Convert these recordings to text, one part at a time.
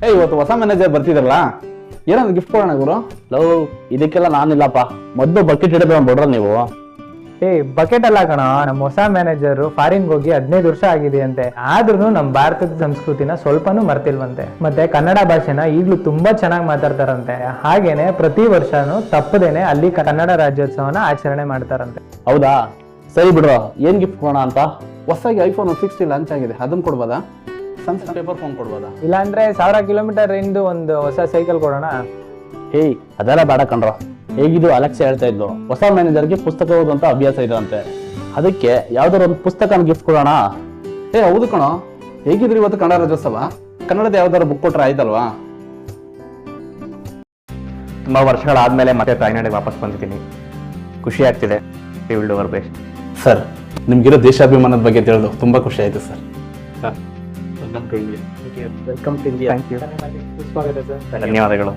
ಹೊಸ ಮ್ಯಾನೇಜರ್ ಬರ್ತಿದ್ರಲ್ಲ? ಏನಾದ್ರು ಗಿಫ್ಟ್ ಕೊಡೋಣ ಗುರು? ಲವ್ ಇದಕ್ಕೆಲ್ಲ ನಾನಿಲ್ಲಪ್ಪ. ಮೊದಲು ಬಕೆಟ್ ಹಿಡಿದ್ರೆ ಬಿಡ್ರ ನೀವು. ಏ ಬಕೆಟ್ ಅಲ್ಲ ಕಣ. ನಮ್ಮ ಹೊಸ ಮ್ಯಾನೇಜರ್ ಫಾರಿನ್ ಹೋಗಿ ಹದಿನೈದು ವರ್ಷ ಆಗಿದೆ ಅಂತೆ ಆದ್ರೂ ನಮ್ಮ ಭಾರತದ ಸಂಸ್ಕೃತಿನ ಸ್ವಲ್ಪನೂ ಮರ್ತಿಲ್ವಂತೆ. ಮತ್ತೆ ಕನ್ನಡ ಭಾಷೆನ ಈಗಲೂ ತುಂಬಾ ಚೆನ್ನಾಗಿ ಮಾತಾಡ್ತಾರಂತೆ. ಹಾಗೇನೆ ಪ್ರತಿ ವರ್ಷನೂ ತಪ್ಪದೇನೆ ಅಲ್ಲಿ ಕನ್ನಡ ರಾಜ್ಯೋತ್ಸವನ ಆಚರಣೆ ಮಾಡ್ತಾರಂತೆ. ಹೌದಾ? ಸರಿ ಬಿಡ್ರೋ ಏನ್ ಗಿಫ್ಟ್ ಕೊಡೋಣ ಅಂತ? ಹೊಸಾಗಿ ಐಫೋನ್ ಸಿಕ್ಸ್ಟಿ ಲಾಂಚ್ ಆಗಿದೆ. ಅದನ್ನ ಕೊಡ್ಬೋದಾ? ಸಣ್ಣ ಪೇಪರ್ ಫೋನ್ ಕೊಡ್ಬೋದಾ? ಇಲ್ಲಾಂದ್ರೆ ಸಾವಿರ ಕಿಲೋಮೀಟರ್ ಇಂದು ಒಂದು ಹೊಸ ಸೈಕಲ್ ಕೊಡೋಣ. ಹೇಯ್ ಅದೆಲ್ಲ ಬೇಡ ಕಣ್ರೋ. ಹೇಗಿದು ಅಲೆಕ್ಸ್ ಹೇಳ್ತಾ ಇದ್ಲು ಹೊಸ ಮ್ಯಾನೇಜರ್ಗೆ ಪುಸ್ತಕ ಓದುವಂತ ಅಭ್ಯಾಸ ಇದೆ ಅಂತೆ ಅದಕ್ಕೆ ಯಾವ್ದಾದ್ರು ಒಂದು ಪುಸ್ತಕನ ಗಿಫ್ಟ್ ಕೊಡೋಣ? ಏ ಹೌದು ಕಣೋ. ಹೇಗಿದ್ರಿ ಇವತ್ತು ಕನ್ನಡ ರಾಜ್ಯೋತ್ಸವ? ಕನ್ನಡದ ಯಾವ್ದಾದ್ರು ಬುಕ್ ಕೊಟ್ರೆ ಆಯ್ತಲ್ವಾ? ತುಂಬಾ ವರ್ಷಗಳಾದ್ಮೇಲೆ ಮತ್ತೆ ತಾಯ್ನಾಡಿಗೆ ವಾಪಸ್ ಬಂದಿದ್ದೀನಿ. ಖುಷಿ ಆಗ್ತಿದೆ. Will do our best sir ನಿಮ್ಗಿರೋ ದೇಶಾಭಿಮಾನದ ಬಗ್ಗೆ ತಿಳಿದು ತುಂಬಾ ಖುಷಿ ಆಯ್ತು ಸರ್ ವೆಲ್ಕಮ್ ಟು ಇಂಡಿಯಾ ಸ್ವಾಗತ ಸರ್ ಧನ್ಯವಾದಗಳು.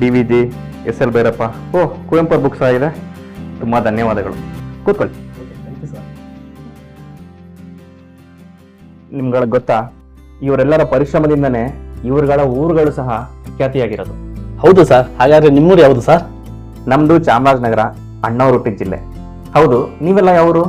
D V G S L Bhyrappa. Oh Kuvempu books ಆಗಿದೆ. ತುಂಬ ಧನ್ಯವಾದಗಳು. ಕೂತ್ಕೊಳ್ಳಿ. ನಿಮ್ಗಳಿಗೆ ಗೊತ್ತಾ ಇವರೆಲ್ಲರ ಪರಿಶ್ರಮದಿಂದನೇ ಇವರುಗಳ ಊರುಗಳು ಸಹ ಖ್ಯಾತಿಯಾಗಿರೋದು. ಹೌದು ಸರ್ ಹಾಗಾದ್ರೆ ನಿಮ್ಮೂರು ಯಾವುದು ಸರ್ ನಮ್ದು ಚಾಮರಾಜನಗರ ಅಣ್ಣವರು ಹುಟ್ಟಿದ ಜಿಲ್ಲೆ. ಹೌದು ನೀವೆಲ್ಲ ಯಾವರು?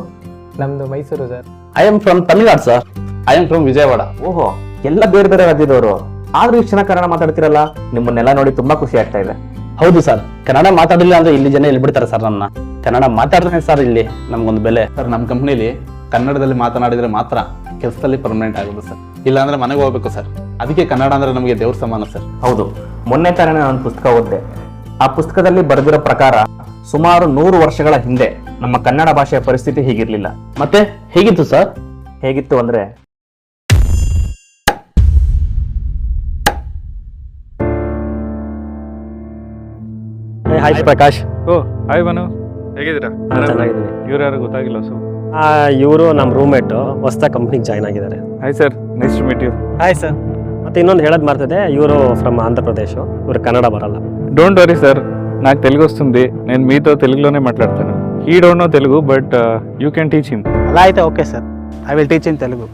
ನಮ್ದು Mysuru sir I am from Tamil Nadu sir I am from Vijayawada ಓಹೋ ಎಲ್ಲ ಬೇರೆ ಬೇರೆ ರಾಜ್ಯದವರು. ಆದ್ರೂ ಇಷ್ಟು ಚೆನ್ನಾಗಿ ಕನ್ನಡ ಮಾತಾಡ್ತಿರಲ್ಲ? ನಿಮ್ಮನ್ನೆಲ್ಲ ನೋಡಿ ತುಂಬಾ ಖುಷಿ ಆಗ್ತಾ ಇದೆ. ಹೌದು ಸರ್ ಕನ್ನಡ ಮಾತಾಡಲಿಲ್ಲ ಅಂದ್ರೆ ಇಲ್ಲಿ ಜನ ಇಲ್ಲಿ ಬಿಡ್ತಾರೆ ಸರ್ ನನ್ನ ಕನ್ನಡ ಮಾತಾಡ್ತಾನೆ ಸರ್ ಇಲ್ಲಿ ನಮ್ಗೊಂದು ಬೆಲೆ. ಸರ್ ನಮ್ಮ ಕಂಪ್ನಿಲಿ ಕನ್ನಡದಲ್ಲಿ ಮಾತನಾಡಿದ್ರೆ ಮಾತ್ರ ಕೆಲಸದಲ್ಲಿ ಪರ್ಮನೆಂಟ್ ಆಗೋದು ಸರ್ ಇಲ್ಲಾಂದ್ರೆ ಮನೆಗೆ ಹೋಗ್ಬೇಕು ಸರ್ ಅದಕ್ಕೆ ಕನ್ನಡ ಅಂದ್ರೆ ನಮಗೆ ದೇವ್ರ ಸಮಾನ ಸರ್ ಹೌದು. ಮೊನ್ನೆ ತಾನೇ ನಾನು ಪುಸ್ತಕ ಓದಿದೆ. ಆ ಪುಸ್ತಕದಲ್ಲಿ ಬರೆದಿರೋ ಪ್ರಕಾರ ಸುಮಾರು ನೂರು ವರ್ಷಗಳ ಹಿಂದೆ ನಮ್ಮ ಕನ್ನಡ ಭಾಷೆಯ ಪರಿಸ್ಥಿತಿ ಹೀಗಿರ್ಲಿಲ್ಲ. ಮತ್ತೆ ಹೇಗಿತ್ತು ಸರ್ ಹೇಗಿತ್ತು ಅಂದ್ರೆ? ಹಾಯ್ ಪ್ರಕಾಶ್ ಓ ಹಾಯ್ ಬನು ಹೇಗಿದ್ದೀರಾ? ಚೆನ್ನಾಗಿದ್ದೀನಿ. ಇವ್ರು ಯಾರು ಗೊತ್ತಾಗಿಲ್ಲ ಸೊ ಇವರು ನಮ್ಮ ರೂಮ್ಮೇಟ್ ಹೊಸ ಕಂಪ್ನಿಗೆ ಜಾಯ್ನ್ ಆಗಿದ್ದಾರೆ. Hi sir next meet you hi sir ಮತ್ತೆ ಇನ್ನೊಂದು ಹೇಳೋದು ಮಾಡ್ತದೆ ಇವರು ಫ್ರಮ್ ಆಂಧ್ರ ಪ್ರದೇಶ ಇವರು ಕನ್ನಡ ಬರಲ್ಲ. ಡೋಂಟ್ ವರಿ ಸರ್ నాకు ತೆಲುಗು వస్తుంది నేను మీతో తెలుగులోనే మాట్లాడతాను ಈ don't know Telugu but you can teach him ಅಲ್ಲ ಆಯ್ತಾ okay sir I will teach in Telugu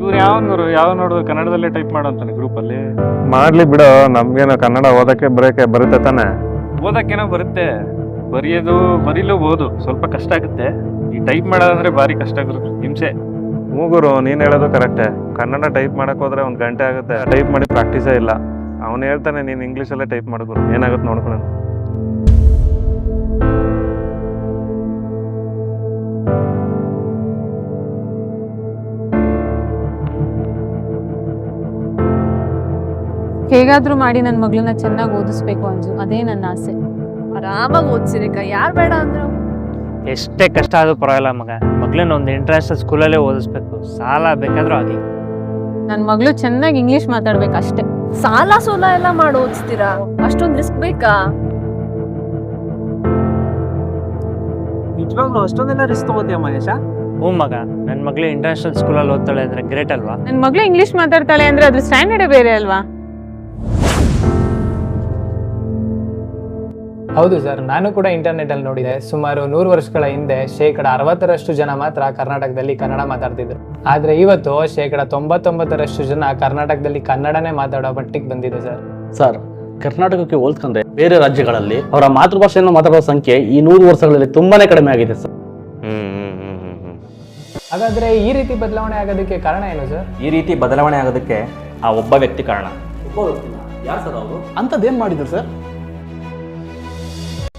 ಇವ್ರು ಯಾವನು ಯಾವ ನೋಡಿದ್ರು ಕನ್ನಡದಲ್ಲೇ ಟೈಪ್ ಮಾಡಂತಾನೆ ಗ್ರೂಪಲ್ಲಿ ಮಾಡ್ಲಿ ಬಿಡು ನಮ್ಗೇನು ಕನ್ನಡ ಓದಕ್ಕೆ ಬರೋಕೆ ಬರುತ್ತೆ ತಾನೆ. ಓದಕ್ಕೇನೋ ಬರುತ್ತೆ. ಬರೆಯೋದು ಓದು ಸ್ವಲ್ಪ ಕಷ್ಟ ಆಗುತ್ತೆ. ಈ ಟೈಪ್ ಮಾಡೋದಂದ್ರೆ ಭಾರಿ ಕಷ್ಟ ಆಗುತ್ತೆ ಹಿಂಸೆ. ಮೂಗುರು ನೀನು ಹೇಳೋದು ಕರೆಕ್ಟೇ ಕನ್ನಡ ಟೈಪ್ ಮಾಡಕ್ ಹೋದ್ರೆ ಒಂದು ಗಂಟೆ ಆಗುತ್ತೆ. ಟೈಪ್ ಮಾಡಿ ಪ್ರಾಕ್ಟೀಸೇ ಇಲ್ಲ. ಅವನು ಹೇಳ್ತಾನೆ ನೀನು ಇಂಗ್ಲೀಷಲ್ಲೇ ಟೈಪ್ ಮಾಡಿದ್ರು ಏನಾಗುತ್ತೆ ನೋಡ್ಕೊಳ್ಳೋಣ. ಹೇಗಾದ್ರೂ ಮಾಡಿ ನನ್ನ ಮಗಳನ್ನ ಚೆನ್ನಾಗಿ ಓದಿಸ್ಬೇಕು ಅಂಜು. ಅದೇ ನನ್ನ ಆಸೆ. ಆರಾಮಾಗಿ ಓದ್ಸಿರೇಕ ಯಾರು ಬೇಡ ಅಂದ್ರು? ಎಷ್ಟೇ ಕಷ್ಟ ಆದ್ರೂ ಪರವಾಗಿಲ್ಲ ಮಗ. ಮಗಳನ್ನ ಒಂದು ಇಂಟರ್ನ್ಯಾಷನಲ್ ಸ್ಕೂಲಲ್ಲೇ ಓದಿಸ್ಬೇಕು. ಸಾಲ ಬೇಕಾದ್ರೂ ಆಗಿ ನನ್ನ ಮಗಳು ಚೆನ್ನಾಗಿ ಇಂಗ್ಲಿಷ್ ಮಾತಾಡ್ಬೇಕು ಅಷ್ಟೇ. ಸಾಲ ಸೋಲ ಎಲ್ಲ ಮಾಡಿ ಓದಿಸ್ತೀರಾ? ಅಷ್ಟೊಂದು ರಿಸ್ಕ್ ಬೇಕಾ? ನಿಜವಾಗ್ಲೂ ಅಷ್ಟೊಂದೆಲ್ಲ ರಿಸ್ಕ್ ತಗೋತೀಯ ಮಹೇಶ? ಹ್ಞೂ ಮಗ. ನನ್ನ ಮಗಳು ಇಂಟರ್ನ್ಯಾಷನಲ್ ಸ್ಕೂಲಲ್ಲಿ ಓದ್ತಾಳೆ ಅಂದ್ರೆ ಗ್ರೇಟ್ ಅಲ್ವಾ? ನನ್ನ ಮಗಳು ಇಂಗ್ಲಿಷ್ ಮಾತಾಡ್ತಾಳೆ ಅಂದ್ರೆ ಅದ್ರ ಸ್ಟ್ಯಾಂಡರ್ಡೇ ಬೇರೆ ಅಲ್ವಾ? ಹೌದು ಸರ್ ನಾನು ಕೂಡ ಇಂಟರ್ನೆಟ್ ಅಲ್ಲಿ ನೋಡಿದೆ. ಸುಮಾರು ನೂರು ವರ್ಷಗಳ ಹಿಂದೆ ಶೇಕಡ ಅರವತ್ತರಷ್ಟು ಜನ ಮಾತ್ರ ಕರ್ನಾಟಕದಲ್ಲಿ ಕನ್ನಡ ಮಾತಾಡ್ತಿದ್ರು. ಆದ್ರೆ ಇವತ್ತು ಶೇಕಡ ತೊಂಬತ್ತೊಂಬತ್ತರಷ್ಟು ಜನ ಕರ್ನಾಟಕದಲ್ಲಿ ಕನ್ನಡನೇ ಮಾತಾಡೋ ಮಟ್ಟಿಗೆ ಬಂದಿದೆ ಸರ್. ಸರ್ ಕರ್ನಾಟಕಕ್ಕೆ ಹೋಲ್ಸ್ಕೊಂಡ್ರೆ ಬೇರೆ ರಾಜ್ಯಗಳಲ್ಲಿ ಅವರ ಮಾತೃಭಾಷೆಯನ್ನು ಮಾತಾಡುವ ಸಂಖ್ಯೆ ಈ ನೂರು ವರ್ಷಗಳಲ್ಲಿ ತುಂಬಾನೇ ಕಡಿಮೆ ಆಗಿದೆ ಸರ್. ಹಾಗಾದ್ರೆ ಈ ರೀತಿ ಬದಲಾವಣೆ ಆಗೋದಕ್ಕೆ ಕಾರಣ ಏನು ಸರ್? ಈ ರೀತಿ ಬದಲಾವಣೆ ಆಗೋದಕ್ಕೆ ಆ ಒಬ್ಬ ವ್ಯಕ್ತಿ ಕಾರಣ. ಒಬ್ಬ ವ್ಯಕ್ತಿ ಯಾರು ಸರ್ ಅವರು? ಅಂಥದ್ದೇನು ಮಾಡಿದ್ರು ಸರ್?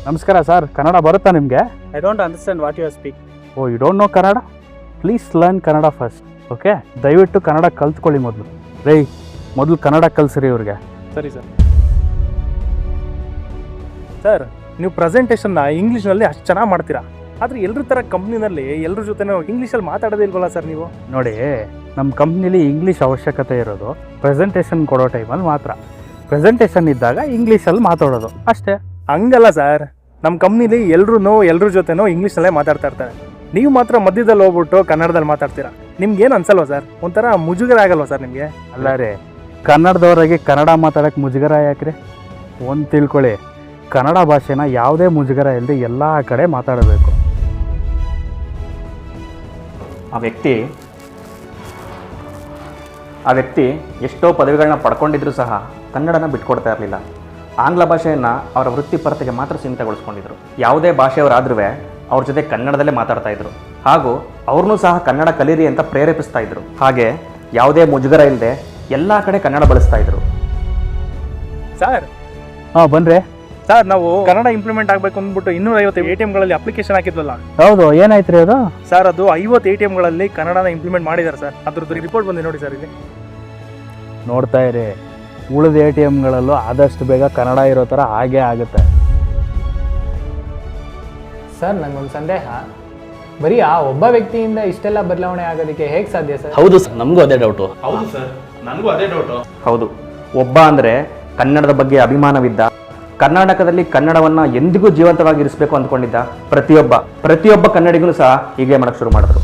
ನಮಸ್ಕಾರ ಸರ್ ಕನ್ನಡ ಬರುತ್ತಾ ನಿಮಗೆ? I don't understand what you speak oh you don't know Kannada? Please learn Kannada first okay ದಯವಿಟ್ಟು ಕನ್ನಡ ಕಲ್ತ್ಕೊಳ್ಳಿ ಮೊದಲು. ರೈ ಮೊದಲು ಕನ್ನಡ ಕಲಿಸ್ರಿ ಇವ್ರಿಗೆ. ಸರಿ ಸರ್. ಸರ್ ನೀವು ಪ್ರೆಸೆಂಟೇಷನ್ನ ಇಂಗ್ಲೀಷ್ನಲ್ಲಿ ಅಷ್ಟು ಚೆನ್ನಾಗಿ ಮಾಡ್ತೀರಾ? ಆದರೆ ಎಲ್ಲರ ಥರ ಕಂಪ್ನಿನಲ್ಲಿ ಎಲ್ಲರ ಜೊತೆ ಇಂಗ್ಲೀಷಲ್ಲಿ ಮಾತಾಡೋದೇ ಇಲ್ವಲ್ಲ ಸರ್ ನೀವು? ನೋಡಿ ನಮ್ಮ ಕಂಪ್ನಿಲಿ ಇಂಗ್ಲೀಷ್ ಅವಶ್ಯಕತೆ ಇರೋದು ಪ್ರೆಸೆಂಟೇಷನ್ ಕೊಡೋ ಟೈಮಲ್ಲಿ ಮಾತ್ರ. ಪ್ರೆಸೆಂಟೇಷನ್ ಇದ್ದಾಗ ಇಂಗ್ಲೀಷಲ್ಲಿ ಮಾತಾಡೋದು ಅಷ್ಟೇ. ಹಂಗಲ್ಲ ಸರ್. ನಮ್ಮ ಕಂಪ್ನಿಲಿ ಎಲ್ಲರೂ ಎಲ್ಲರ ಜೊತೆನೋ ಇಂಗ್ಲೀಷ್ನಲ್ಲೇ ಮಾತಾಡ್ತಾ ಇರ್ತಾರೆ. ನೀವು ಮಾತ್ರ ಮಧ್ಯದಲ್ಲಿ ಹೋಗ್ಬಿಟ್ಟು ಕನ್ನಡದಲ್ಲಿ ಮಾತಾಡ್ತೀರಾ? ಏನು ಅನ್ಸಲ್ವಾ ಸರ್ ಒಂಥರ ಮುಜುಗರ ಆಗಲ್ವಾ ಸರ್ ನಿಮಗೆ? ಅಲ್ಲ ರೀ ಕನ್ನಡದವರಾಗಿ ಕನ್ನಡ ಮಾತಾಡೋಕ್ಕೆ ಮುಜುಗರ ಯಾಕ್ರಿ? ಒಂದು ತಿಳ್ಕೊಳ್ಳಿ ಕನ್ನಡ ಭಾಷೆನ ಯಾವುದೇ ಮುಜುಗರ ಇಲ್ಲದೆ ಎಲ್ಲ ಕಡೆ ಮಾತಾಡಬೇಕು. ಆ ವ್ಯಕ್ತಿ ಆ ವ್ಯಕ್ತಿ ಎಷ್ಟೋ ಪದವಿಗಳನ್ನ ಪಡ್ಕೊಂಡಿದ್ರು ಸಹ ಕನ್ನಡನ ಬಿಟ್ಕೊಡ್ತಾ ಇರಲಿಲ್ಲ. ಆಂಗ್ಲ ಭಾಷೆಯನ್ನು ಅವರ ವೃತ್ತಿಪರತೆಗೆ ಮಾತ್ರ ಸೀಮಿತಗೊಳಿಸ್ಕೊಂಡಿದ್ರು. ಯಾವುದೇ ಭಾಷೆಯವರಾದ್ರೂ ಅವ್ರ ಜೊತೆ ಕನ್ನಡದಲ್ಲೇ ಮಾತಾಡ್ತಾ ಇದ್ರು. ಹಾಗೂ ಅವ್ರನ್ನೂ ಸಹ ಕನ್ನಡ ಕಲೀರಿ ಅಂತ ಪ್ರೇರೇಪಿಸ್ತಾ ಇದ್ರು. ಹಾಗೆ ಯಾವುದೇ ಮುಜುಗರ ಇಲ್ಲದೆ ಎಲ್ಲ ಕಡೆ ಕನ್ನಡ ಬಳಸ್ತಾ ಇದ್ರು. ಸರ್ ಹಾಂ ಬನ್ರಿ. ಸರ್ ನಾವು ಕನ್ನಡ ಇಂಪ್ಲಿಮೆಂಟ್ ಆಗಬೇಕು ಅಂದ್ಬಿಟ್ಟು ಇನ್ನೂರ ಐವತ್ತು ಎ ಟಿ ಎಂಗಳಲ್ಲಿ ಅಪ್ಲಿಕೇಶನ್ ಹಾಕಿದ್ವಲ್ಲ. ಹೌದು ಏನಾಯ್ತು ರೀ ಅದು? ಸರ್ ಅದು ಐವತ್ತು ಎ ಟಿ ಎಂಗಳಲ್ಲಿ ಕನ್ನಡನ ಇಂಪ್ಲಿಮೆಂಟ್ ಮಾಡಿದ್ದಾರೆ ಸರ್ ಅದ್ರದ್ದು ರಿಪೋರ್ಟ್ ಬಂದಿದೆ ನೋಡಿ ಸರ್ ಇಲ್ಲಿ. ನೋಡ್ತಾ ಇರಿ. ಉಳಿದ ಎ ಟಿ ಎಮ್ಗಳಲ್ಲೂ ಆದಷ್ಟು ಬೇಗ ಕನ್ನಡ ಇರೋ ಥರ ಹಾಗೇ ಆಗುತ್ತೆ. ಸರ್ ನಂಗೊಂದು ಸಂದೇಹ. ಬರೀ ಆ ಒಬ್ಬ ವ್ಯಕ್ತಿಯಿಂದ ಇಷ್ಟೆಲ್ಲ ಬದಲಾವಣೆ ಆಗೋದಕ್ಕೆ ಹೇಗೆ ಸಾಧ್ಯ ಸರ್? ಹೌದು ಸರ್ ನಮಗೂ ಅದೇ ಡೌಟು ಹೌದು ಸರ್ ನನಗೂ ಅದೇ ಡೌಟು ಹೌದು. ಒಬ್ಬ ಅಂದರೆ ಕನ್ನಡದ ಬಗ್ಗೆ ಅಭಿಮಾನವಿದ್ದ ಕರ್ನಾಟಕದಲ್ಲಿ ಕನ್ನಡವನ್ನು ಎಂದಿಗೂ ಜೀವಂತವಾಗಿರಿಸಬೇಕು ಅಂದ್ಕೊಂಡಿದ್ದ ಪ್ರತಿಯೊಬ್ಬ. ಪ್ರತಿಯೊಬ್ಬ ಕನ್ನಡಿಗೂ ಸಹ ಹೀಗೆ ಮಾಡಕ್ಕೆ ಶುರು ಮಾಡಿದ್ರು.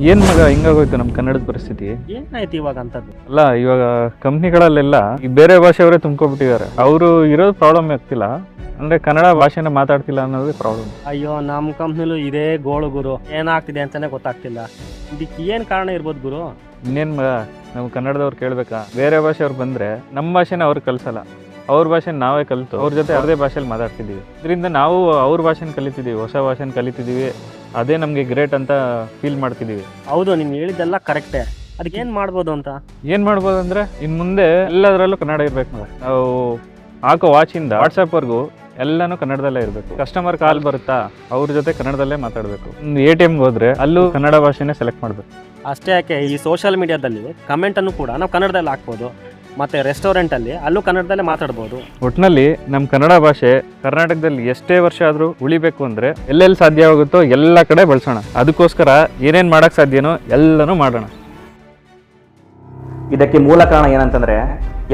ಏನ್ ಮಗ ಹಿಂಗಾಗೋಯ್ತು ನಮ್ಮ ಕನ್ನಡದ ಪರಿಸ್ಥಿತಿ? ಏನಾಯ್ತು ಇವಾಗ ಅಂತದ್ದು? ಅಲ್ಲ ಇವಾಗ ಕಂಪ್ನಿಗಳಲ್ಲೆಲ್ಲ ಈ ಬೇರೆ ಭಾಷೆಯವರೇ ತುಂಬ್ಕೊಬಿಟ್ಟಿದ್ದಾರೆ. ಅವರು ಇರೋದು ಪ್ರಾಬ್ಲಮ್ ಆಗ್ತಿಲ್ಲ. ಅಂದ್ರೆ ಕನ್ನಡ ಭಾಷೆನ ಮಾತಾಡ್ತಿಲ್ಲ ಅನ್ನೋದೇ ಪ್ರಾಬ್ಲಮ್ ಅಯ್ಯೋ ನಮ್ಮ ಕಂಪ್ನಿಲೂ ಇದೇ ಗೋಳು ಗುರು. ಏನಾಗ್ತಿದೆ ಅಂತಾನೆ ಗೊತ್ತಾಗ್ತಿಲ್ಲ. ಇದಕ್ಕೆ ಏನ್ ಕಾರಣ ಇರ್ಬೋದು ಗುರು? ಇನ್ನೇನ್ ಮಗ ನಾವು ಕನ್ನಡದವ್ರು ಕೇಳ್ಬೇಕಾ? ಬೇರೆ ಭಾಷೆಯವ್ರು ಬಂದ್ರೆ ನಮ್ಮ ಭಾಷೆನ ಅವ್ರು ಕಲ್ಸಲ್ಲ. ಅವ್ರ ಭಾಷೆನ ನಾವೇ ಕಲಿತು. ಅವ್ರ ಜೊತೆ ಅವ್ರದೇ ಭಾಷೆಯಲ್ಲಿ ಮಾತಾಡ್ತಿದ್ದೀವಿ. ಇದರಿಂದ ನಾವು ಅವ್ರ ಭಾಷೆನ ಕಲಿತಿದ್ದೀವಿ ಹೊಸ ಭಾಷೆನ ಕಲಿತಿದ್ದೀವಿ. ಅದೇ ನಮಗೆ ಗ್ರೇಟ್ ಅಂತ ಫೀಲ್ ಮಾಡ್ತಿದ್ದೀವಿ ಹೌದು ನೀನು ಹೇಳಿದ್ದೆಲ್ಲ ಕರೆಕ್ಟೇ ಅದಕ್ಕೆ ಏನು ಮಾಡ್ಬೋದು ಅಂತ? ಏನು ಮಾಡ್ಬೋದು ಅಂದರೆ ಇನ್ನು ಮುಂದೆ ಎಲ್ಲದರಲ್ಲೂ ಕನ್ನಡ ಇರಬೇಕು ಮೇಡಮ್ ನಾವು ಹಾಕೋ ವಾಚಿಂದ ವಾಟ್ಸಪ್ವರೆಗೂ ಎಲ್ಲನೂ ಕನ್ನಡದಲ್ಲೇ ಇರಬೇಕು. ಕಸ್ಟಮರ್ ಕಾಲ್ ಬರುತ್ತಾ ಅವ್ರ ಜೊತೆ ಕನ್ನಡದಲ್ಲೇ ಮಾತಾಡಬೇಕು. ಒಂದು ಎ ಟಿ ಎಮ್ಗೆ ಹೋದರೆ ಅಲ್ಲೂ ಕನ್ನಡ ಭಾಷೆನೇ ಸೆಲೆಕ್ಟ್ ಮಾಡಬೇಕು. ಅಷ್ಟೇ ಯಾಕೆ ಈ ಸೋಷಿಯಲ್ ಮೀಡಿಯಾದಲ್ಲಿ ಕಮೆಂಟನ್ನು ಕೂಡ ನಾವು ಕನ್ನಡದಲ್ಲಿ ಹಾಕ್ಬೋದು. ಮತ್ತೆ ರೆಸ್ಟೋರೆಂಟ್ ಅಲ್ಲಿ ಅಲ್ಲೂ ಕನ್ನಡದಲ್ಲೇ ಮಾತಾಡ್ಬೋದು. ಒಟ್ಟಿನಲ್ಲಿ ನಮ್ಮ ಕನ್ನಡ ಭಾಷೆ ಕರ್ನಾಟಕದಲ್ಲಿ ಎಷ್ಟೇ ವರ್ಷ ಆದರೂ ಉಳಿಬೇಕು ಅಂದ್ರೆ ಎಲ್ಲೆಲ್ಲಿ ಸಾಧ್ಯವಾಗುತ್ತೋ ಎಲ್ಲ ಕಡೆ ಬಳಸೋಣ. ಅದಕ್ಕೋಸ್ಕರ ಏನೇನು ಮಾಡಕ್ ಸಾಧ್ಯನೋ ಎಲ್ಲನೂ ಮಾಡೋಣ. ಇದಕ್ಕೆ ಮೂಲ ಕಾರಣ ಏನಂತಂದ್ರೆ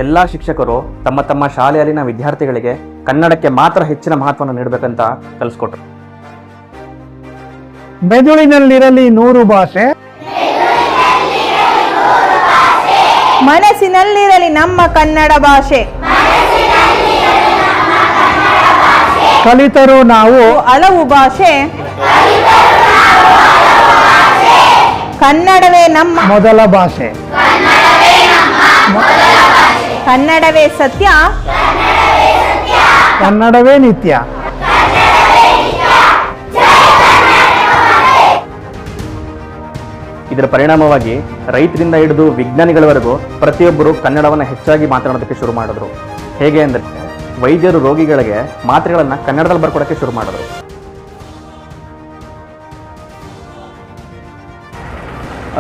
ಎಲ್ಲ ಶಿಕ್ಷಕರು ತಮ್ಮ ತಮ್ಮ ಶಾಲೆಯಲ್ಲಿನ ವಿದ್ಯಾರ್ಥಿಗಳಿಗೆ ಕನ್ನಡಕ್ಕೆ ಮಾತ್ರ ಹೆಚ್ಚಿನ ಮಹತ್ವವನ್ನು ನೀಡಬೇಕಂತ ಕಲಿಸ್ಕೊಟ್ರು. ಮೆದುಳಿನಲ್ಲಿರಲಿ ನೂರು ಭಾಷೆ ಮನಸ್ಸಿನಲ್ಲಿರಲಿ ನಮ್ಮ ಕನ್ನಡ ಭಾಷೆ. ಕಲಿತರು ನಾವು ಹಲವು ಭಾಷೆ. ಕನ್ನಡವೇ ನಮ್ಮ ಮೊದಲ ಭಾಷೆ. ಕನ್ನಡವೇ ಸತ್ಯ. ಕನ್ನಡವೇ ನಿತ್ಯ ಇದರ ಪರಿಣಾಮವಾಗಿ ರೈತರಿಂದ ಹಿಡಿದು ವಿಜ್ಞಾನಿಗಳವರೆಗೂ ಪ್ರತಿಯೊಬ್ಬರು ಕನ್ನಡವನ್ನು ಹೆಚ್ಚಾಗಿ ಮಾತನಾಡೋದಕ್ಕೆ ಶುರು ಮಾಡಿದ್ರು. ಹೇಗೆ ಅಂದರೆ ವೈದ್ಯರು ರೋಗಿಗಳಿಗೆ ಮಾತ್ರೆಗಳನ್ನು ಕನ್ನಡದಲ್ಲಿ ಬರ್ಕೊಡೋಕ್ಕೆ ಶುರು ಮಾಡಿದ್ರು.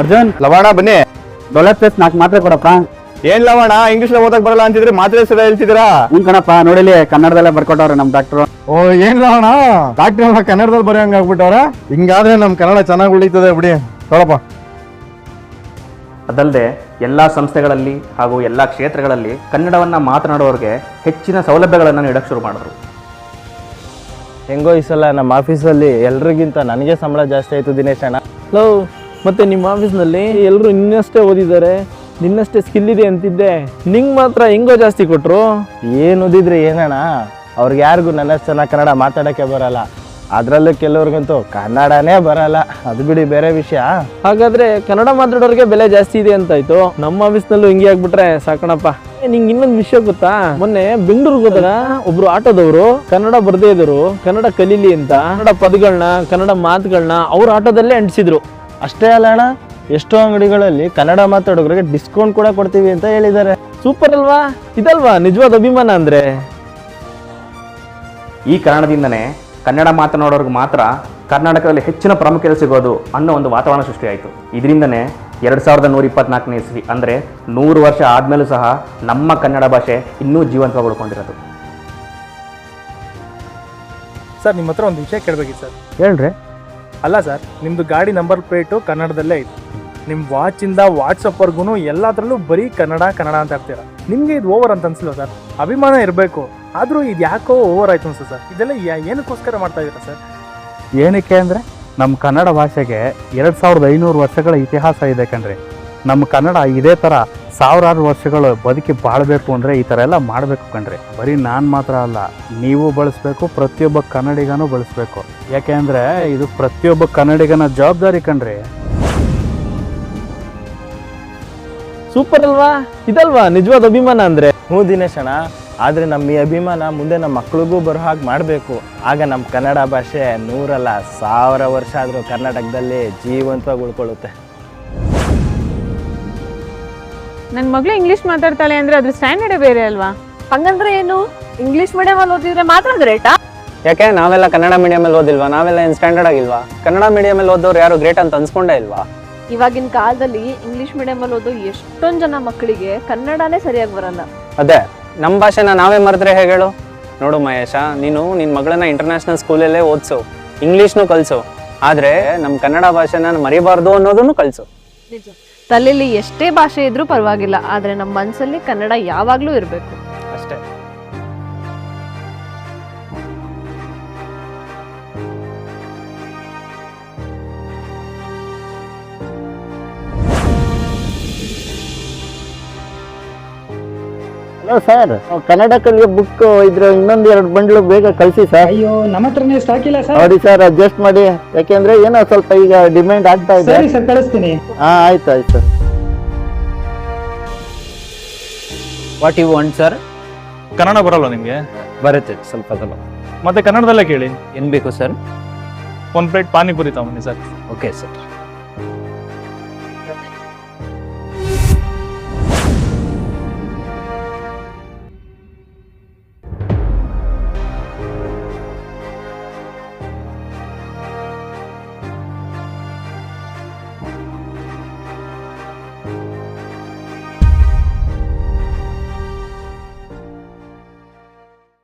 ಅರ್ಜುನ್ ಲವಣ ಬನ್ನಿ. ನಾಕ್ ನಾಲ್ಕು ಮಾತ್ರೆ ಕೊಡಪ್ಪ. ಏನ್ ಲವಣ? ಇಂಗ್ಲಿಷ್ ಓದಕ್ ಬರಲ್ಲ ಅಂತಿದ್ರೆ ಮಾತ್ರೆ ಸರಿ ಹೇಳ್ತಿದ್ದೀರಾ? ಹ್ಮ್ ಕಣಪ್ಪ ನೋಡಿಲಿ ಕನ್ನಡದಲ್ಲೇ ಬರ್ಕೊಟ್ಟವ್ರೆ ನಮ್ ಡಾಕ್ಟರ್ ಓ ಏನ್ ಲವಣ? ಡಾಕ್ಟರ್ ಕನ್ನಡದಲ್ಲಿ ಬರೆಯಂಗ ಆಗ್ಬಿಟ್ಟವ್ರ? ಹಿಂಗಾದ್ರೆ ನಮ್ ಕನ್ನಡ ಚೆನ್ನಾಗಿ ಉಳಿತದೆ ಬಿಡಿ. ನೋಡಪ್ಪ ಅದಲ್ಲದೆ ಎಲ್ಲ ಸಂಸ್ಥೆಗಳಲ್ಲಿ ಹಾಗೂ ಎಲ್ಲ ಕ್ಷೇತ್ರಗಳಲ್ಲಿ ಕನ್ನಡವನ್ನು ಮಾತನಾಡೋರಿಗೆ ಹೆಚ್ಚಿನ ಸೌಲಭ್ಯಗಳನ್ನು ನೀಡಕ್ಕೆ ಶುರು ಮಾಡಿದ್ರು. ಹೆಂಗೋ ಈ ಸಲ ನಮ್ಮ ಆಫೀಸಲ್ಲಿ ಎಲ್ರಿಗಿಂತ ನನಗೆ ಸಂಬಳ ಜಾಸ್ತಿ ಆಯಿತು ದಿನೇಶ್ ಅಣ್ಣ. ಹಲೋ ಮತ್ತೆ ನಿಮ್ಮ ಆಫೀಸ್ನಲ್ಲಿ? ಎಲ್ಲರೂ ನಿನ್ನಷ್ಟೇ ಓದಿದ್ದಾರೆ ನಿನ್ನಷ್ಟೇ ಸ್ಕಿಲ್ ಇದೆ ಅಂತಿದ್ದೆ. ನಿಂಗೆ ಮಾತ್ರ ಹೆಂಗೋ ಜಾಸ್ತಿ ಕೊಟ್ರು? ಏನು ಓದಿದ್ರೆ ಏನಣ್ಣ? ಅವ್ರಿಗೆ ಯಾರಿಗೂ ನನ್ನಷ್ಟು ಚೆನ್ನಾಗಿ ಕನ್ನಡ ಮಾತಾಡೋಕ್ಕೆ ಬರಲ್ಲ. ಅದರಲ್ಲೂ ಕೆಲವ್ರಿಗಂತೂ ಕನ್ನಡನೇ ಬರಲ್ಲ. ಅದು ಬಿಡಿ ಬೇರೆ ವಿಷಯ. ಹಾಗಾದ್ರೆ ಕನ್ನಡ ಮಾತಾಡೋರಿಗೆ ಬೆಲೆ ಜಾಸ್ತಿ ಇದೆ ಅಂತಾಯ್ತು. ನಮ್ಮ ಆಫೀಸ್ನಲ್ಲೂ ಹಿಂಗೆ ಆಗ್ಬಿಟ್ರೆ ಸಾಕಣಪ್ಪ. ಏ, ನಿಂಗೆ ಇನ್ನೊಂದು ವಿಷಯ ಗೊತ್ತಾ? ಮೊನ್ನೆ ಬೆಂಗಳೂರಿಗೆ ಹೋದಾಗ ಒಬ್ರು ಆಟೋದವರು ಕನ್ನಡ ಬರ್ದೇ ಇದ್ರು ಕನ್ನಡ ಕಲೀಲಿ ಅಂತ. ಕನ್ನಡ ಪದಗಳನ್ನ ಕನ್ನಡ ಮಾತುಗಳನ್ನ ಅವ್ರ ಆಟೋದಲ್ಲೇ ಅಂಟಿಸಿದ್ರು. ಅಷ್ಟೇ ಅಲ್ಲ ಅಣ್ಣ ಎಷ್ಟೋ ಅಂಗಡಿಗಳಲ್ಲಿ ಕನ್ನಡ ಮಾತಾಡೋರಿಗೆ ಡಿಸ್ಕೌಂಟ್ ಕೂಡ ಕೊಡ್ತೀವಿ ಅಂತ ಹೇಳಿದ್ದಾರೆ. ಸೂಪರ್ ಅಲ್ವಾ? ಇದಲ್ವಾ ನಿಜವಾದ ಅಭಿಮಾನ ಅಂದ್ರೆ? ಈ ಕಾರಣದಿಂದನೇ ಕನ್ನಡ ಮಾತನಾಡೋರಿಗೆ ಮಾತ್ರ ಕರ್ನಾಟಕದಲ್ಲಿ ಹೆಚ್ಚಿನ ಪ್ರಾಮುಖ್ಯತೆ ಸಿಗೋದು ಅನ್ನೋ ಒಂದು ವಾತಾವರಣ ಸೃಷ್ಟಿಯಾಯಿತು. ಇದರಿಂದನೇ ಎರಡು ಸಾವಿರದ ನೂರ ಇಪ್ಪತ್ನಾಲ್ಕನೇ ಇಸ್ವಿ ಅಂದರೆ ನೂರು ವರ್ಷ ಆದಮೇಲೂ ಸಹ ನಮ್ಮ ಕನ್ನಡ ಭಾಷೆ ಇನ್ನೂ ಜೀವಂತವಾಗಿ ಉಳ್ಕೊಂಡಿರೋದು ಸರ್ ನಿಮ್ಮ ಹತ್ರ ಒಂದು ವಿಷಯ ಕೇಳಬೇಕಿತ್ತು ಸರ್. ಹೇಳ್ರಿ. ಅಲ್ಲ ಸರ್ ನಿಮ್ಮದು ಗಾಡಿ ನಂಬರ್ ಪ್ಲೇಟು ಕನ್ನಡದಲ್ಲೇ ಇತ್ತು ನಿಮ್ಮ ವಾಚಿಂದ ವಾಟ್ಸಪ್ವರೆಗೂ ಎಲ್ಲದರಲ್ಲೂ ಬರೀ ಕನ್ನಡ ಕನ್ನಡ ಅಂತ ಇರ್ತೀರ ನಿಮಗೆ ಇದು ಓವರ್ ಅಂತ ಅನ್ಸಿಲ್ಲ ಸರ್? ಅಭಿಮಾನ ಇರಬೇಕು. ಆದರೂ ಇದು ಯಾಕೋ ಓವರ್ ಆಯ್ತು ಅನ್ಸುತ್ತೆ ಸರ್. ಇದೆಲ್ಲ ಯಾ- ಏನಕ್ಕೋಸ್ಕರ ಮಾಡ್ತಾ ಇದ್ದೀರಾ ಸರ್? ಏನಕ್ಕೆ ಅಂದರೆ ನಮ್ಮ ಕನ್ನಡ ಭಾಷೆಗೆ ಎರಡು ಸಾವಿರದ ಐನೂರು ವರ್ಷಗಳ ಇತಿಹಾಸ ಇದೆ ಕಣ್ರಿ. ನಮ್ಮ ಕನ್ನಡ ಇದೇ ಥರ ಸಾವಿರಾರು ವರ್ಷಗಳು ಬದುಕಿ ಬಾಳಬೇಕು ಅಂದರೆ ಈ ಥರ ಎಲ್ಲ ಮಾಡಬೇಕು ಕಣ್ರಿ. ಬರೀ ನಾನು ಮಾತ್ರ ಅಲ್ಲ ನೀವು ಬಳಸಬೇಕು ಪ್ರತಿಯೊಬ್ಬ ಕನ್ನಡಿಗನೂ ಬಳಸಬೇಕು. ಯಾಕೆ ಅಂದರೆ ಇದು ಪ್ರತಿಯೊಬ್ಬ ಕನ್ನಡಿಗನ ಜವಾಬ್ದಾರಿ ಕಣ್ರಿ. ಸೂಪರ್ ಅಲ್ವಾ? ಇದಲ್ವಾ? ನಿಜವಾದ ಅಭಿಮಾನ ಅಂದ್ರೆ? ಹ್ಞೂ ದಿನೇಶ್ ಅಣ್ಣ. ಆದರೆ ನಮ್ಮ ಈ ಅಭಿಮಾನ ಮುಂದೆ ನಮ್ಮ ಮಕ್ಳಿಗೂ ಬರೋ ಹಾಗೆ ಮಾಡಬೇಕು. ಆಗ ನಮ್ಮ ಕನ್ನಡ ಭಾಷೆ ನೂರಲ್ಲ ಸಾವಿರ ವರ್ಷ ಆದರೂ ಕರ್ನಾಟಕದಲ್ಲಿ ಜೀವಂತವಾಗಿ ಉಳ್ಕೊಳ್ಳುತ್ತೆ. ನನ್ನ ಮಗಳು ಇಂಗ್ಲೀಷ್ ಮಾತಾಡ್ತಾಳೆ ಅಂದರೆ ಅದ್ರ ಸ್ಟ್ಯಾಂಡರ್ಡೇ ಬೇರೆ ಅಲ್ವಾ? ಹಂಗಂದ್ರೆ ಏನು? ಇಂಗ್ಲೀಷ್ ಮೀಡಿಯಮಲ್ಲಿ ಓದಿದ್ರೆ ಮಾತ್ರ ಗ್ರೇಟಾ ಯಾಕೆ? ನಾವೆಲ್ಲ ಕನ್ನಡ ಮೀಡಿಯಮಲ್ಲಿ ಓದಿಲ್ವಾ? ನಾವೆಲ್ಲ ಏನು ಸ್ಟ್ಯಾಂಡರ್ಡ್ ಆಗಿಲ್ವಾ? ಕನ್ನಡ ಮೀಡಿಯಮಲ್ಲಿ ಓದೋರು ಯಾರು ಗ್ರೇಟ್ ಅಂತ ಅನ್ಸ್ಕೊಂಡೇ ಇಲ್ವಾ? ಇವಾಗಿನ ಕಾಲದಲ್ಲಿ ಇಂಗ್ಲೀಷ್ ಮೀಡಿಯಮಲ್ಲಿ ಓದೋ ಎಷ್ಟೊಂದು ಜನ ಮಕ್ಕಳಿಗೆ ಕನ್ನಡನೇ ಸರಿಯಾಗಿ ಬರಲ್ಲ. ಅದೇ. ನಮ್ಮ ಭಾಷೆನ ನಾವೇ ಮರೆದ್ರೆ ಹೇಗೆ ಹೇಳು ನೋಡು ಮಹೇಶ, ನೀನು ನಿನ್ನ ಮಗಳನ್ನ ಇಂಟರ್ನ್ಯಾಷನಲ್ ಸ್ಕೂಲಲ್ಲೇ ಓದಿಸು. ಇಂಗ್ಲೀಷ್ನು ಕಲಿಸು. ಆದರೆ ನಮ್ಮ ಕನ್ನಡ ಭಾಷೆನ ಮರಿಬಾರ್ದು ಅನ್ನೋದನ್ನು ಕಲಿಸು. ತಲೆಯಲ್ಲಿ ಎಷ್ಟೇ ಭಾಷೆ ಇದ್ರೂ ಪರವಾಗಿಲ್ಲ, ಆದರೆ ನಮ್ಮ ಮನಸ್ಸಲ್ಲಿ ಕನ್ನಡ ಯಾವಾಗಲೂ ಇರ್ಬೇಕು. ಸರ್ ಕನ್ನಡ ಕಲಿಯ ಬುಕ್ ಇದ್ರ ಇನ್ನೊಂದು ಎರಡು ಬಂಡ್ಲು ಬೇಗ ಕಳಿಸಿ ಸರ್. ಅಯ್ಯೋ ನಮ್ಮ ಹತ್ರನೇ ಸ್ಟಾಕ್ ಇಲ್ಲ ನೋಡಿ ಸರ್ ಅಡ್ಜಸ್ಟ್ ಮಾಡಿ. ಯಾಕೆಂದ್ರೆ ಏನೋ ಸ್ವಲ್ಪ ಈಗ ಡಿಮ್ಯಾಂಡ್ ಆಗ್ತಾ ಇದೆ. ಸರ್ ಕಳಿಸ್ತೀನಿ. ಹಾ ಆಯ್ತು ಆಯ್ತು. What you want sir Kannada ಬರಲ್ಲ ನಿಮಗೆ? ಬರುತ್ತೆ ಸ್ವಲ್ಪ ಸ್ವಲ್ಪ. ಮತ್ತೆ ಕನ್ನಡದಲ್ಲೇ ಕೇಳಿ. ಏನ್ ಬೇಕು ಸರ್ ಒಂದು ಪ್ಲೇಟ್ ಪಾನಿಪುರಿ ತಗೊಂಬನ್ನಿ ಸರ್ ಓಕೆ ಸರ್